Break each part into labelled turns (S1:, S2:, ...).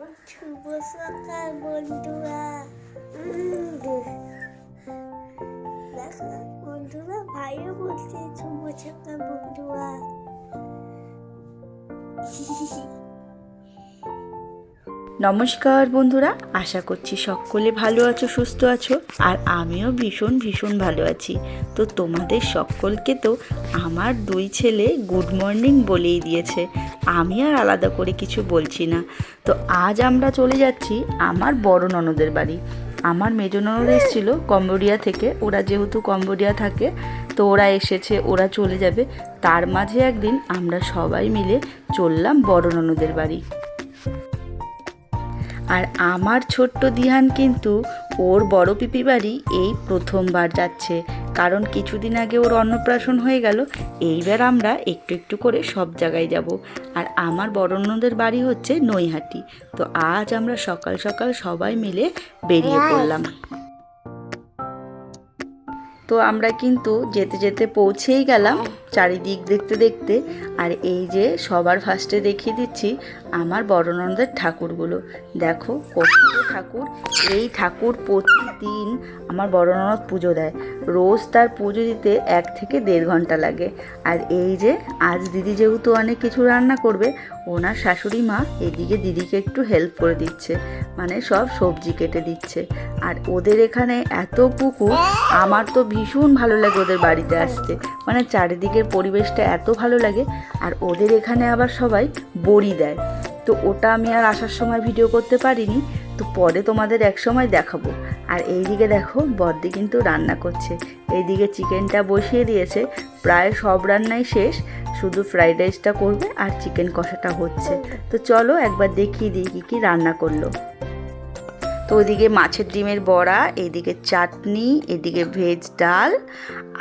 S1: শুভ সকাল বন্ধুরা। বন্ধুরা ভাইও বলছে শুভ সকাল বন্ধুরা।
S2: নমস্কার বন্ধুরা, আশা করছি সকলে ভালো আছো, সুস্থ আছো, আর আমিও ভীষণ ভীষণ ভালো আছি। তো তোমাদের সকলকে তো আমার দুই ছেলে গুড মর্নিং বলেই দিয়েছে। আমি আর আলাদা করে কিছু বলছি না। তো আজ আমরা চলে যাচ্ছি আমার বড় ননদের বাড়ি। আমার মেজ ননদ এসেছিল কম্বোডিয়া থেকে, ওরা যেহেতু কম্বোডিয়া থাকে, তো ওরা এসেছে, ওরা চলে যাবে। তার মাঝে একদিন আমরা সবাই মিলে চললাম বড় ননদের বাড়ি। আর আমার ছোট্ট দিহান কিন্তু ওর বড় পিপি বাড়ি এই প্রথমবার যাচ্ছে। কারণ কিছুদিন আগে ওর অন্নপ্রাশন হয়ে গেল এইবার আমরা একটু একটু করে সব জায়গায় যাব। আর আমার বড় ননদের বাড়ি হচ্ছে নৈহাটি। তো আজ আমরা সকাল সকাল সবাই মিলে বেরিয়ে পড়লাম। তো আমরা কিন্তু যেতে যেতে পৌঁছেই গেলাম চারিদিক দেখতে দেখতে। আর এই যে সবার ফার্স্টে দেখিয়ে দিচ্ছি আমার বড় ননদের ঠাকুরগুলো। দেখো কত ঠাকুর। এই ঠাকুর প্রতিদিন আমার বড় ননদ পুজো দেয়। রোজ তার পুজো দিতে এক থেকে দেড় ঘণ্টা লাগে। আর এই যে আজ দিদি যেহেতু অনেক কিছু রান্না করবে, ওনার শাশুড়ি মা এদিকে দিদিকে একটু হেল্প করে দিচ্ছে। মানে সব সবজি কেটে দিচ্ছে। আর ওদের এখানে এত পুকুর, আমার তো ভীষণ ভালো লাগে ওদের বাড়িতে আসতে। মানে চারিদিকের পরিবেশটা এত ভালো লাগে, আর ওদের এখানে আবার সবাই বড়ি দেয়। তো ওটা আমি আর আসার সময় ভিডিও করতে পারিনি, তো পরে তোমাদের এক সময় দেখাবো। আর এইদিকে দেখো বদ্দি কিন্তু রান্না করছে। এইদিকে চিকেনটা বসিয়ে দিয়েছে, প্রায় সব রান্নাই শেষ, শুধু ফ্রাইড রাইসটা করবে আর চিকেন কষাটা হচ্ছে। তো চলো একবার দেখিয়ে দিই কী কী রান্না করল। তো ওইদিকে মাছের ডিমের বড়া এইদিকে চাটনি এদিকে ভেজ ডাল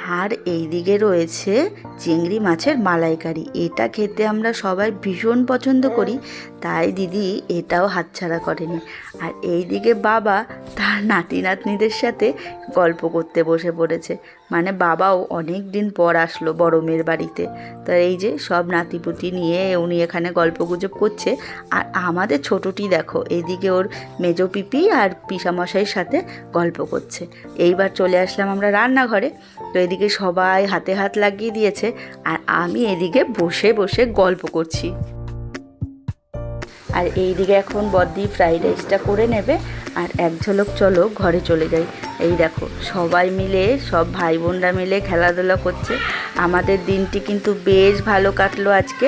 S2: আর এইদিকে রয়েছে চিংড়ি মাছের মালাইকারি। এটা খেতে আমরা সবাই ভীষণ পছন্দ করি, তাই দিদি এটাও হাতছাড়া করেনি। আর এই দিকে বাবা তার নাতি নাতনিদের সাথে গল্প করতে বসে পড়েছে। মানে বাবাও অনেক দিন পর আসলো বড় মেয়ের বাড়িতে। তো এই যে সব নাতিপুতি নিয়ে উনি এখানে গল্প গুজব করছে। আর আমাদের ছোটটি দেখো, এইদিকে ওর মেজো পিপি আর পিসামশাইয়ের সাথে গল্প করছে। এইবার চলে আসলাম আমরা রান্নাঘরে। তো এদিকে সবাই হাতে হাত লাগিয়ে দিয়েছে আর আমি এদিকে বসে বসে গল্প করছি। আর এইদিকে এখন বদ্দি ফ্রাইড রাইসটা করে নেবে আর এক ঝলক চলো ঘরে চলে যাই। এই দেখো, সবাই মিলে, সব ভাই বোনরা মিলে খেলাধুলা করছে। আমাদের দিনটি কিন্তু বেশ ভালো কাটলো আজকে।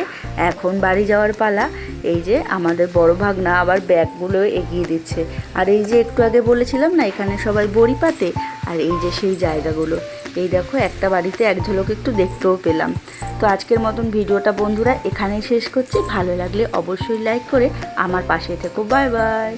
S2: এখন বাড়ি যাওয়ার পালা। এই যে আমাদের বড় ভাগনা আবার ব্যাগগুলো এগিয়ে দিচ্ছে। আর এই যে একটু আগে বলেছিলাম না, এখানে সবাই বড়ি পাতে? আর এই যে সেই জায়গাগুলো। এই দেখো, একটা বাড়িতে এক ঝলক একটু দেখতেও পেলাম। তো আজকের মতন ভিডিওটা বন্ধুরা এখানেই শেষ করছি। ভালো লাগলে অবশ্যই লাইক করে আমার পাশে থেকো। Bye bye